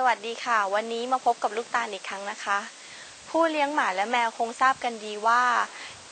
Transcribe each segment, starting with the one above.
สวัสดีค่ะ วันนี้มาพบกับลูกตาลอีกครั้งนะคะ ผู้เลี้ยงหมาและแมวคงทราบกันดีว่า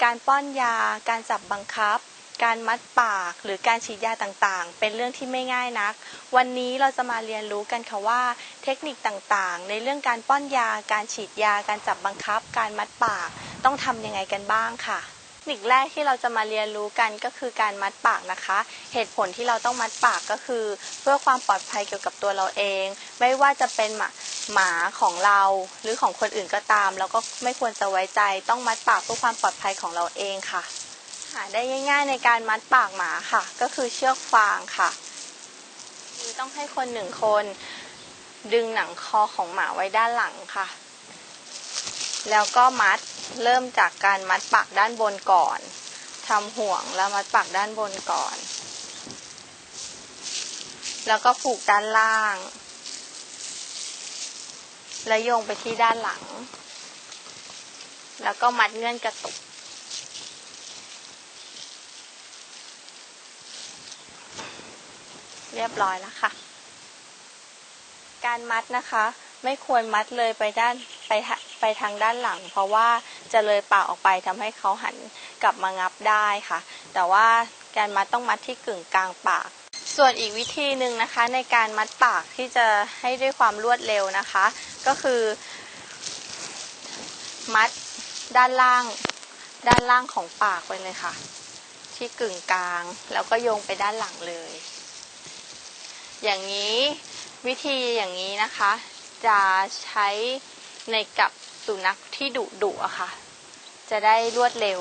การป้อนยา การจับบังคับ การมัดปาก หรือการฉีดยาต่างๆ เป็นเรื่องที่ไม่ง่ายนัก วันนี้เราจะมาเรียนรู้กันค่ะว่า เทคนิคต่างๆ ในเรื่องการป้อนยา การฉีดยา การจับบังคับ การมัดปาก ต้องทำยังไงกันบ้างค่ะ นิคแรกที่เราจะมาเรียนรู้กันก็คือการมัดปากนะคะ เหตุผลที่เราต้องมัดปากก็คือ เพื่อความปลอดภัยเกี่ยวกับตัวเราเอง ไม่ว่าจะเป็นหมาหมาของเราหรือของคนอื่นก็ตาม แล้วก็ไม่ควรจะไว้ใจ ต้องมัดปากเพื่อความปลอดภัยของเราเองค่ะ หาได้ง่าย ๆ ในการมัดปากหมาค่ะ ก็คือเชือกฟางค่ะคือต้องให้คนหนึ่งคน ดึงหนังคอของหมาไว้ด้านหลังค่ะ แล้วก็มัด เริ่มจากการมัดปากด้านบนก่อนทำห่วงแล้วมัดปากด้านบนก่อน แล้วก็ผูกด้านล่าง แล้วโยงไปที่ด้านหลัง แล้วก็มัดเงื่อนกระตุก เรียบร้อยแล้วค่ะ การมัดนะคะ ไม่ควรมัดเลยไปด้านไปไปทางด้านหลัง เพราะว่า จะเลยปากออกไปทำให้เขาหันกลับมางับได้ค่ะ แต่ว่าการมัดต้องมัดที่กึ่งกลางปาก ส่วนอีกวิธีหนึ่งนะคะ ในการมัดปากที่จะให้ด้วยความรวดเร็วนะคะ ก็คือ มัดด้านล่าง ด้านล่างของปากไปเลยค่ะ ที่กึ่งกลาง แล้วก็โยงไปด้านหลังเลย อย่างนี้วิธีอย่างนี้นะคะ จะใช้ในกับสุนัขที่ดุดุอะค่ะ จะได้รวดเร็ว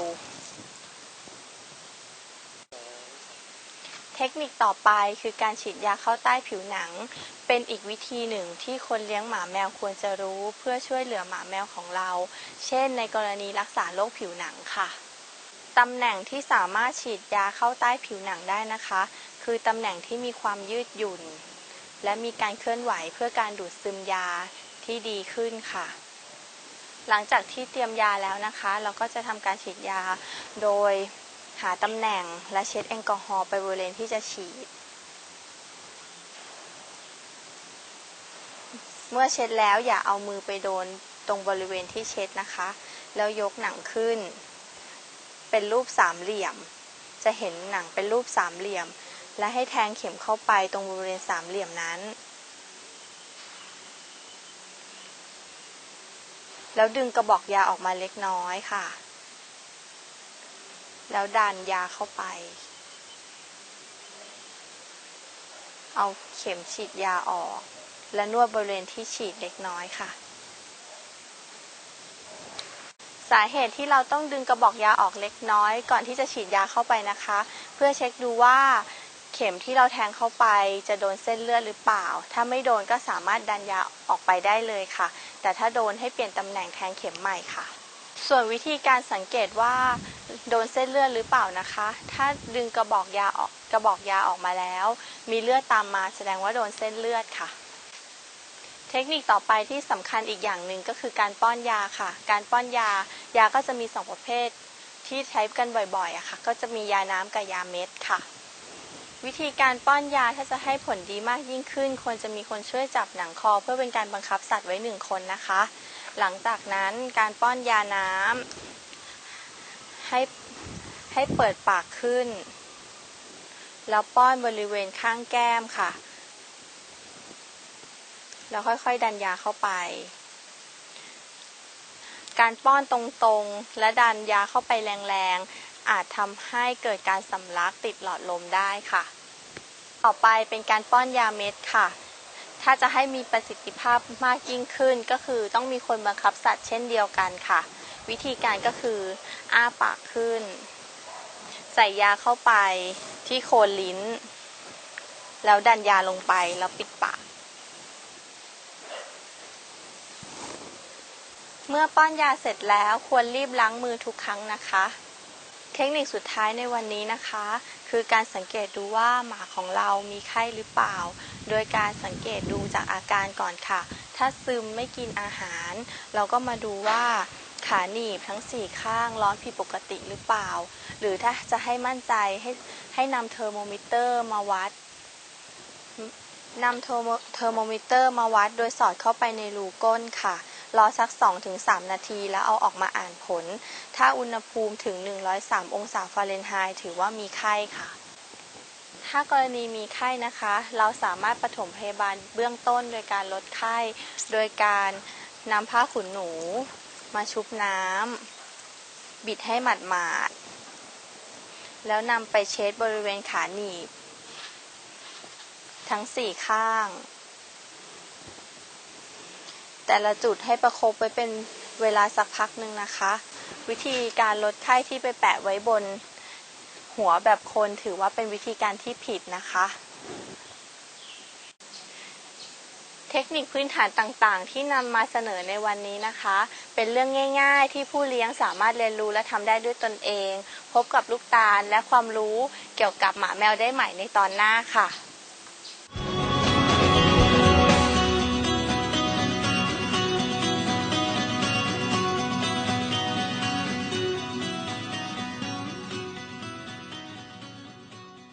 เทคนิคต่อไปคือการฉีดยาเข้าใต้ผิวหนัง เป็นอีกวิธีหนึ่งที่คนเลี้ยงหมาแมวควรจะรู้เพื่อช่วยเหลือหมาแมวของเรา เช่น ในกรณีรักษาโรคผิวหนังค่ะตำแหน่งที่สามารถฉีดยาเข้าใต้ผิวหนังได้นะคะ คือตำแหน่งที่มีความยืดหยุ่น และมีการเคลื่อนไหวเพื่อการดูดซึมยาที่ดีขึ้นค่ะ หลังจากที่เตรียมยาแล้วนะคะ เราก็จะทำการฉีดยา โดยหาตำแหน่งและเช็ดแอลกอฮอล์ไปบริเวณที่จะฉีด เมื่อเช็ดแล้วอย่าเอามือไปโดนตรงบริเวณที่เช็ดนะคะ แล้วยกหนังขึ้น เป็นรูปสามเหลี่ยม จะเห็นหนังเป็นรูปสามเหลี่ยม และให้แทงเข็มเข้าไปตรงบริเวณสามเหลี่ยมนั้น แล้วดึงกระบอกยาออกมาเล็กน้อยค่ะ แล้วดันยาเข้าไป เอาเข็มฉีดยาออก และนวดบริเวณที่ฉีดเล็กน้อยค่ะ สาเหตุที่เราต้องดึงกระบอกยาออกเล็กน้อย ก่อนที่จะฉีดยาเข้าไปนะคะ เพื่อเช็คดูว่า เข็มที่เราแทงเข้าไปจะโดนเส้นเลือดหรือเปล่า ถ้าไม่โดนก็สามารถดันยาออกไปได้เลยค่ะ แต่ถ้าโดนให้เปลี่ยนตำแหน่งแทงเข็มใหม่ค่ะ ส่วนวิธีการสังเกตว่า โดนเส้นเลือดหรือเปล่านะคะ ถ้าดึงกระบอกยาออกกระบอกยาออกมาแล้ว มีเลือดตามมาแสดงว่าโดนเส้นเลือดค่ะเทคนิคต่อไปที่สำคัญอีกอย่างหนึ่งก็คือการป้อนยาค่ะ การป้อนยายาก็จะมีสองประเภทที่ใช้กันบ่อยๆอะค่ะ ก็จะมียาน้ำกับยาเม็ดค่ะ วิธีการป้อนยาถ้าจะให้ผลดีมากยิ่งขึ้น ควรจะมีคนช่วยจับหนังคอ เพื่อเป็นการบังคับสัตว์ไว้หนึ่งคนนะคะ หลังจากนั้นการป้อนยาน้ำให้ให้เปิดปากขึ้น แล้วป้อนบริเวณข้างแก้มค่ะ แล้วค่อยๆดันยาเข้าไป การป้อนตรงๆ และดันยาเข้าไปแรงๆอาจทำให้เกิดการสำลักติดหลอดลมได้ค่ะ ต่อไปเป็นการป้อนยาเม็ดค่ะ ถ้าจะให้มีประสิทธิภาพมากยิ่งขึ้น ก็คือต้องมีคนบังคับสัตว์เช่นเดียวกันค่ะ วิธีการก็คืออ้าปากขึ้น ใส่ยาเข้าไปที่โคนลิ้น แล้วดันยาลงไปแล้วปิดปากเมื่อป้อนยาเสร็จแล้วควรรีบล้างมือทุกครั้งนะคะ เทคนิคสุดท้ายในวันนี้นะคะ คือการสังเกตดูว่าหมาของเรามีไข้หรือเปล่า โดยการสังเกตดูจากอาการก่อนค่ะ ถ้าซึมไม่กินอาหาร เราก็มาดูว่าขาหนีบทั้งสี่ข้างร้อนผิดปกติหรือเปล่า หรือถ้าจะให้มั่นใจให้ให้นำเทอร์โมมิเตอร์มาวัดนำเทอร์โมเทอร์โมมิเตอร์มาวัดโดยสอดเข้าไปในรูก้นค่ะ รอสัก 2-3 นาทีแล้วเอาออกมาอ่านผล ถ้าอุณหภูมิถึง 103 องศาฟาเรนไฮต์ถือว่ามีไข้ค่ะ ถ้ากรณีมีไข้นะคะ เราสามารถปฐมพยาบาลเบื้องต้นโดยการลดไข้ โดยการนำผ้าขนหนู มาชุบน้ำบิดให้หมาดหมาดแล้วนำไปเช็ดบริเวณขาหนีบ ทั้งสี่ข้าง แต่ละจุดให้ประคบไว้เป็นเวลาสักพักหนึ่งนะคะ วิธีการลดไข้ที่ไปแปะไว้บน หัวแบบคนถือว่าเป็นวิธีการที่ผิดนะคะ เทคนิคพื้นฐานต่างๆ ที่นำมาเสนอในวันนี้นะคะ เป็นเรื่องง่าย ๆ ที่ผู้เลี้ยงสามารถเรียนรู้และทำได้ด้วยตนเอง พบกับลูกตาลและความรู้เกี่ยวกับหมาแมวได้ใหม่ในตอนหน้าค่ะ